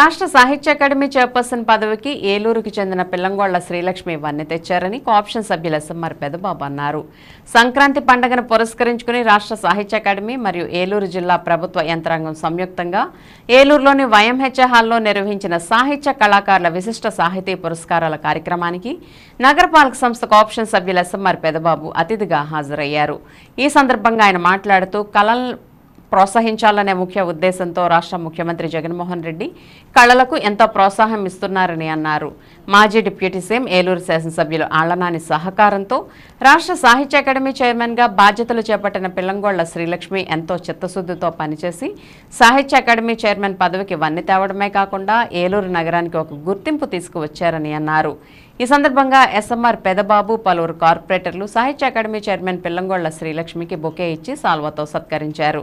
రాష్ట్ర సాహిత్య academy chairperson పదవికి ఏలూరుకు చెందిన పిల్లంగోళ్ళ శ్రీలక్ష్మి వన్నె తెచ్చారని కాప్షన్ సభ్యుల ఎస్ఎంఆర్ పెదబాబు అన్నారు. సంక్రాంతి పండుగను పురస్కరించుకుని రాష్ట్ర సాహిత్య అకాడమీ మరియు ఏలూరు జిల్లా ప్రభుత్వ యంత్రాంగం సంయుక్తంగా ఏలూరులోని వైఎంహెచ్ఏ హాల్లో నిర్వహించిన సాహిత్య కళాకారుల విశిష్ట సాహితీ పురస్కారాల కార్యక్రమానికి నగరపాలక సంస్థ కాప్షన్ సభ్యుల ఎస్ఎంఆర్ పెదబాబు అతిథిగా హాజరయ్యారు. ఈ సందర్భంగా ఆయన మాట్లాడుతూ కళ ప్రోత్సహించాలనే ముఖ్య ఉద్దేశంతో రాష్ట్ర ముఖ్యమంత్రి జగన్మోహన్ రెడ్డి కళలకు ఎంతో ప్రోత్సాహం ఇస్తున్నారని అన్నారు. మాజీ డిప్యూటీ సీఎం ఏలూరు శాసనసభ్యులు ఆళ్ళనాని సహకారంతో రాష్ట్ర సాహిత్య అకాడమీ చైర్మన్గా బాధ్యతలు చేపట్టిన పిల్లంగోళ్ళ శ్రీలక్ష్మి ఎంతో చిత్తశుద్ధితో పనిచేసి సాహిత్య అకాడమీ చైర్మన్ పదవికి వన్నె తేవడమే కాకుండా ఏలూరు నగరానికి ఒక గుర్తింపు తీసుకువచ్చారని అన్నారు. ఈ సందర్భంగా ఎస్ఎంఆర్ పెదబాబు పలువురు కార్పొరేటర్లు సాహిత్య అకాడమీ చైర్మన్ పిల్లంగొళ్ళ శ్రీలక్ష్మికి బొకే ఇచ్చి సాల్వతో సత్కరించారు.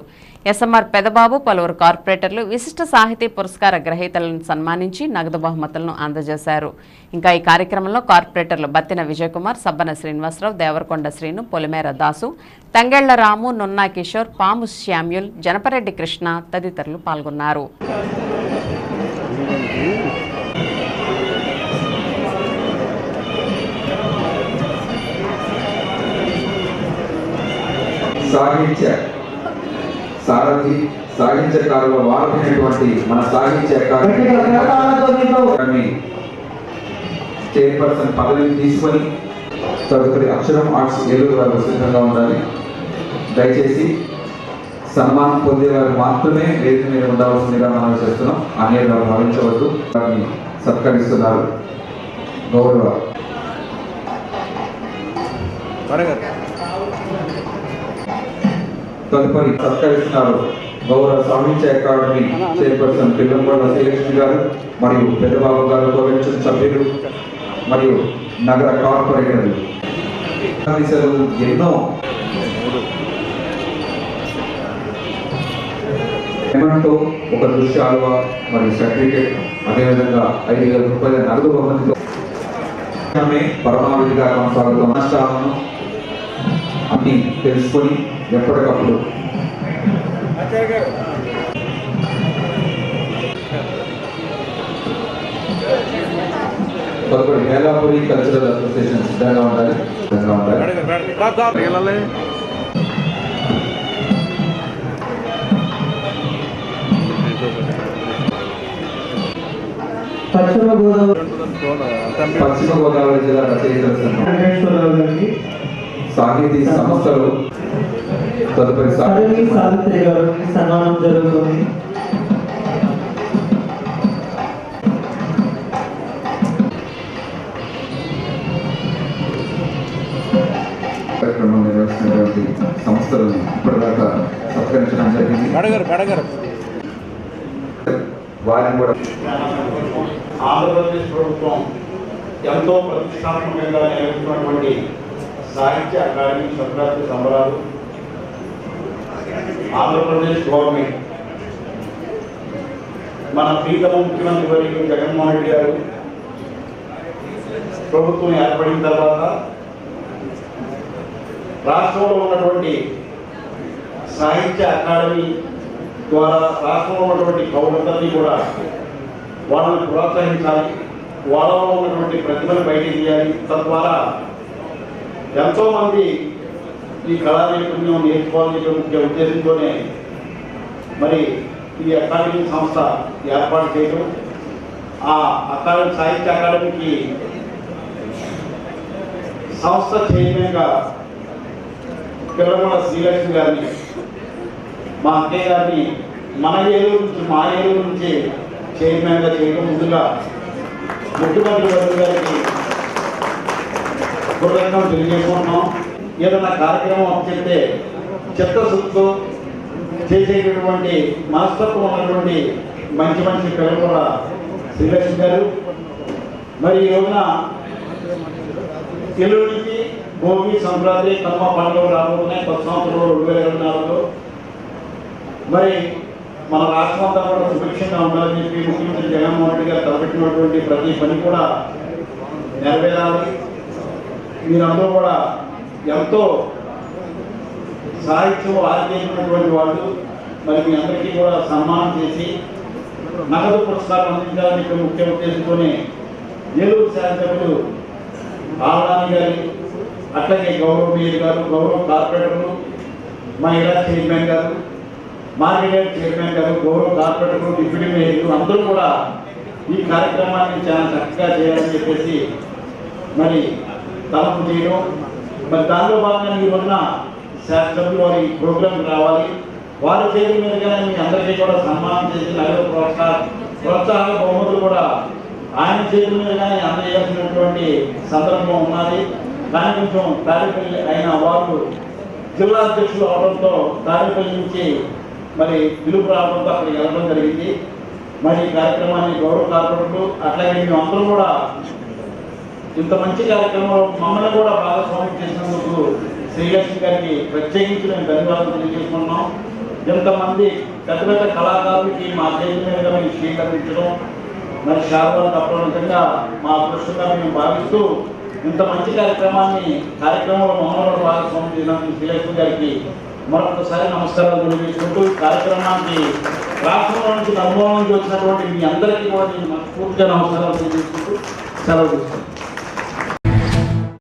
ఎస్ఎంఆర్ పెదబాబు పలువురు కార్పొరేటర్లు విశిష్ట సాహితీ పురస్కార గ్రహీతలను సన్మానించి నగదు బహుమతులను అందజేశారు. ఇంకా ఈ కార్యక్రమంలో కార్పొరేటర్లు బత్తిన విజయకుమార్ సబ్బన శ్రీనివాసరావు దేవరకొండ శ్రీను పొలిమేర దాసు తంగెళ్ళ రాము నున్నా కిషోర్ పాము శ్యామ్యుల్ జనపరెడ్డి కృష్ణ తదితరులు పాల్గొన్నారు. సాహిత్య సారథి సాహిత్యకారుల వారమైనటువంటి మన సాహిత్య అకాడమీ చైర్పర్సన్ పదవిని తీసుకొని తదుపరి అక్షరం ఆర్ట్స్ ఏలూరు వారు సిద్ధంగా ఉండాలి. దయచేసి సన్మానం పొందేవారు మాత్రమే వేదిక మీద ఉండవలసిందిగా మనం చేస్తున్నాం. అనేది వారు భావించవద్దు వారిని సత్కరిస్తున్నారు. గౌరవ. తదుపరి సత్కరిస్తున్నారు గౌరవ సాహిత్య అకాడమీ చైర్పర్సన్ పిల్లంగొండ శ్రీలక్ష్మి గారు మరియు పెద్దబాబు గారు కోవించిన సభ్యులు మరియు నగర కార్పొరేటర్లు. దిశలు ఎన్నో ఏమంటూ ఒక దృశ్య దృశ్యాలువ మరియు సర్టిఫికేట్ అదేవిధంగా ఐదు వేల రూపాయల నగదు బహుమతితో ఆమె పరమావధిగా కొనసాగుతున్న నష్టాలను అన్ని తెలుసుకొని ఎప్పటికప్పుడు. మేలాపురి కల్చరల్ అసోసియేషన్ సిద్ధంగా ఉండాలి. సిద్ధంగా ఉండాలి. పశ్చిమ గోదావరి పశ్చిమ గోదావరి జిల్లా రచయితల సంఘం వెంకటేశ్వరరావు గారికి సాహితీ సంస్థలు తదుపరి సావిత్రి గారికి సన్మానం జరుగుతుంది. కార్యక్రమం నిర్వహిస్తున్నటువంటి సంస్థలను ఇప్పటిదాకా సత్కరించడం జరిగింది. వారిని కూడా ఆంధ్రప్రదేశ్ ప్రభుత్వం ఎంతో ప్రతిష్టాత్మకంగా నిర్వహిస్తున్నటువంటి సాహిత్య అకాడమీ సంక్రాంతి సంబరాలు ఆంధ్రప్రదేశ్ గవర్నమెంట్. మన ప్రీతమ ముఖ్యమంత్రి వర్యులు జగన్మోహన్ రెడ్డి గారు ప్రభుత్వం ఏర్పడిన తర్వాత రాష్ట్రంలో ఉన్నటువంటి సాహిత్య అకాడమీ ద్వారా రాష్ట్రంలో ఉన్నటువంటి కవులందరినీ కూడా వాళ్ళని ప్రోత్సహించాలి. వాళ్ళలో ఉన్నటువంటి ప్రతిభను బయట తీయాలి. తద్వారా ఎంతోమంది ఈ కళా నైపుణ్యం నేర్చుకోవాలి ముఖ్య ఉద్దేశంతోనే మరి ఈ అకాడమీ సంస్థ ఏర్పాటు చేయడం ఆ అకాడమీ సాహిత్య అకాడమీకి సంస్థ చైర్మన్గా పిల్లమల శ్రీలక్ష్మి గారిని మా అక్కయ్య గారిని మన ఏలూరు నుంచి మా ఏలూరు నుంచి చైర్మన్గా చేయడం ముందుగా ముఖ్యమంత్రి గారికి కృతజ్ఞతలు తెలియజేసుకుంటున్నాం ఏదైనా కార్యక్రమం చెప్తే చిత్తశుద్ధితో చేసేటటువంటి మనస్తత్వం ఉన్నటువంటి మంచి మంచి పిల్లలు కూడా శ్రీలక్ష్మి గారు. మరి ఈ రోజున ఎల్లుడికి భోగి సంక్రాంతి కమ్మ పండుగలు రాబోతున్నాయి. కొత్త సంవత్సరంలో రెండు వేల ఇరవై నాలుగులో. మరి మన రాష్ట్రం అంతా కూడా సుభిక్షంగా ఉండాలని చెప్పి ముఖ్యమంత్రి జగన్మోహన్ రెడ్డి గారు తలపెట్టినటువంటి ప్రతి పని కూడా నెరవేరాలి. మీరందరూ కూడా ఎంతో సాహిత్యం ఆర్జించినటువంటి వాళ్ళు. మరి మీ అందరికీ కూడా సన్మానం చేసి నగదు పురస్కారం అందించాలని ఇక్కడ ముఖ్య ఉద్దేశంతోనే ఏలూరు శాసనసభ్యులు ఆహ్లాని గారి అట్లాగే గౌరవ మేయర్ గారు గౌరవ కార్పొరేటర్లు మహిళా చైర్మన్ గారు మార్కెట్ చైర్మన్ గారు గౌరవ కార్పొరేటర్లు డిప్యూటీ మేయర్లు అందరూ కూడా ఈ కార్యక్రమాన్ని చాలా చక్కగా చేయాలని చెప్పేసి మరి తలపు చేయడం. మరి దానిలో భాగంగా ఈ రోజున శాస్త్రజ్ఞులు వారి ప్రోగ్రాం రావాలి. వారి చేతి మీదుగానే మీ అందరికీ కూడా సన్మానం చేసి నగదు ప్రోత్సాహ ప్రోత్సాహ బహుమతులు కూడా ఆయన చేతుల మీదుగానే అందజేయాల్సినటువంటి సందర్భం ఉన్నది. దాని కొంచెం తాడిపల్లి అయిన వారు జిల్లా అధ్యక్షులు అవడంతో తాడిపల్లి నుంచి మరి పిలుపు రావడంతో అక్కడికి వెళ్ళడం జరిగింది. మరి ఈ కార్యక్రమాన్ని గౌరవ కార్పొరేటర్లు అట్లాగే మేము అందరం కూడా ఇంత మంచి కార్యక్రమంలో మమ్మల్ని కూడా భాగస్వామ్యం చేసినందుకు శ్రీలక్ష్మి గారికి ప్రత్యేకించి మేము ధన్యవాదాలు తెలియజేసుకుంటున్నాం. ఇంతమంది పెద్ద పెద్ద కళాకారులకి మా చేతి మీద మేము స్వీకరించడం మరి శారదాలు తప్పడం మా అదృష్టంగా మేము భావిస్తూ ఇంత మంచి కార్యక్రమాన్ని కార్యక్రమంలో మమ్మల్ని కూడా భాగస్వామ్యం చేసినందుకు శ్రీలక్ష్మి గారికి మరొకసారి నమస్కారాలు తెలియజేసుకుంటూ ఈ కార్యక్రమానికి రాష్ట్రంలో నుంచి అనుభవం నుంచి వచ్చినటువంటి మీ అందరికీ కూడా నేను మనస్ఫూర్తిగా నమస్కారాలు తెలియజేసుకుంటూ సెలవు తీసుకుంటాను